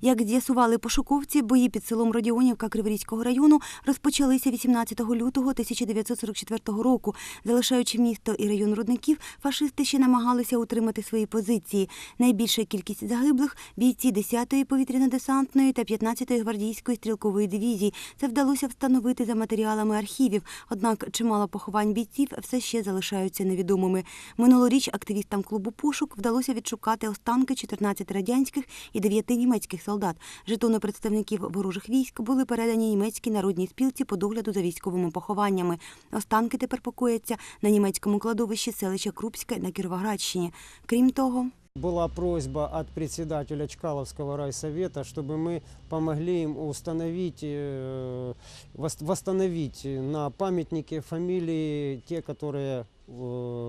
Як з'ясували пошуковці, бої під селом Родіонівка Криворізького району розпочалися 18 лютого 1944 року. Залишаючи місто і район рудників, фашисти ще намагалися утримати свої позиції. Найбільша кількість загиблих бійці 10-ї повітряно-десантної та 15-ї гвардійської стрілкової дивізії. Це вдалося встановити за матеріалами архівів. Однак чимало поховань бійців все ще залишаються невідомими. Минулоріч активістам клубу Пошук вдалося відшукати останки 14 радянських і 9 німецьких солдат. Жетони представників ворожих військ були передані німецькій народній спілці по догляду за військовими похованнями. Останки тепер покояться на німецькому кладовищі селища Крупське на Кіровоградщині. Крім того, Была просьба от председателя Чкаловского райсовета, чтобы мы помогли им установить, э, вос- восстановить на памятнике фамилии те, которые э,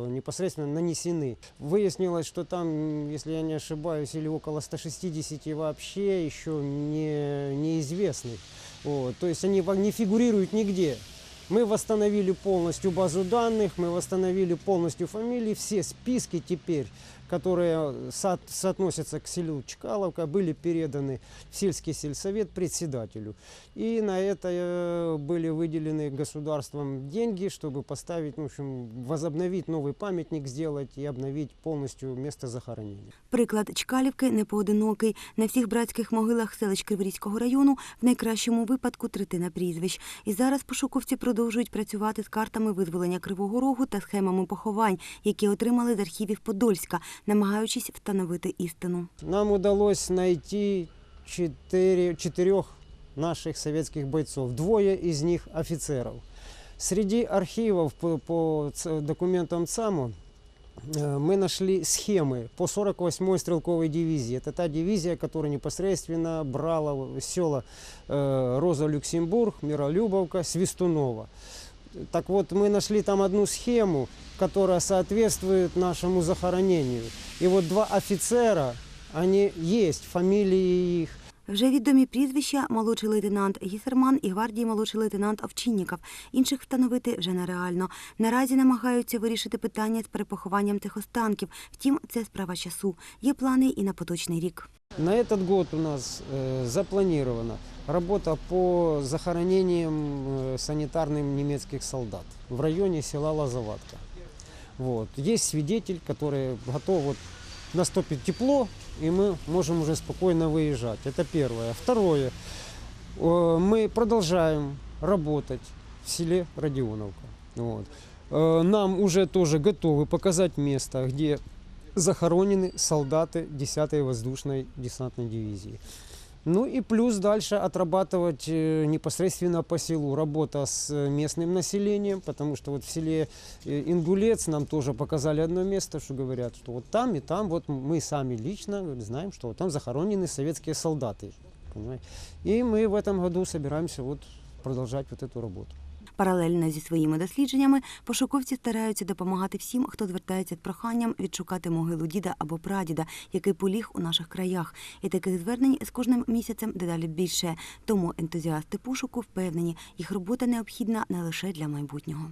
непосредственно нанесены. Выяснилось, что там, если я не ошибаюсь, или около 160 вообще еще не, неизвестных. Вот. То есть они не фигурируют нигде. Мы восстановили полностью базу данных, мы восстановили полностью фамилии, все списки теперь, которые со- соотносятся к селу Чкаловка, были переданы в сельский сельсовет председателю. И на это э, были выделены государством деньги, чтобы поставить, ну, в общем, возобновить новый памятник, сделать и обновить полностью место захоронения. приклад Чкалівки не поодинокий. На всіх братських могилах селищ Криворізького району в найкращому випадку третина прізвищ. І зараз пошуковці продовжують працювати з картами визволення Кривого Рогу та схемами поховань, які отримали з архівів Подольська, намагаючись встановити істину. Нам удалось найти четыре, четырех наших советских бойцов, двое из них офицеров. Среди архивов по, по ц- документам ЦАМу э, мы нашли схемы по 48-й стрелковой дивизии. Это та дивизия, которая непосредственно брала в села э, Роза Люксембург, Миролюбовка, Свистунова. Так вот, мы нашли там одну схему, которая соответствует нашему захоронению. И вот два офицера, они есть, фамилии их. Вже відомі прізвища молодший лейтенант Гісерман і гвардії молодший лейтенант Овчинніков. Інших встановити вже нереально. Наразі намагаються вирішити питання з перепохованням цих останків. Втім, це справа часу. Є плани і на поточний рік. На этот год у нас э, запланирована работа по захоронениям э, санитарным немецких солдат в районе села Лозоватка. Вот. Есть свидетель, который готов, вот наступит тепло, и мы можем уже спокойно выезжать. Это первое. Второе. Э, Мы продолжаем работать в селе Родионовка. Вот. Э, Нам уже тоже готовы показать место, где захоронены солдаты 10-й воздушной десантной дивизии. Ну и плюс дальше отрабатывать э, непосредственно по селу. Работа с э, местным населением, потому что вот в селе э, Ингулец нам тоже показали одно место, что говорят, что вот там и там, вот мы сами лично говорит, знаем, что вот там захоронены советские солдаты. понимаете. И мы в этом году собираемся вот продолжать вот эту работу. Паралельно зі своїми дослідженнями пошуковці стараються допомагати всім, хто звертається з проханням відшукати могилу діда або прадіда, який поліг у наших краях. І таких звернень з кожним місяцем дедалі більше. Тому ентузіасти пошуку впевнені, їх робота необхідна не лише для майбутнього.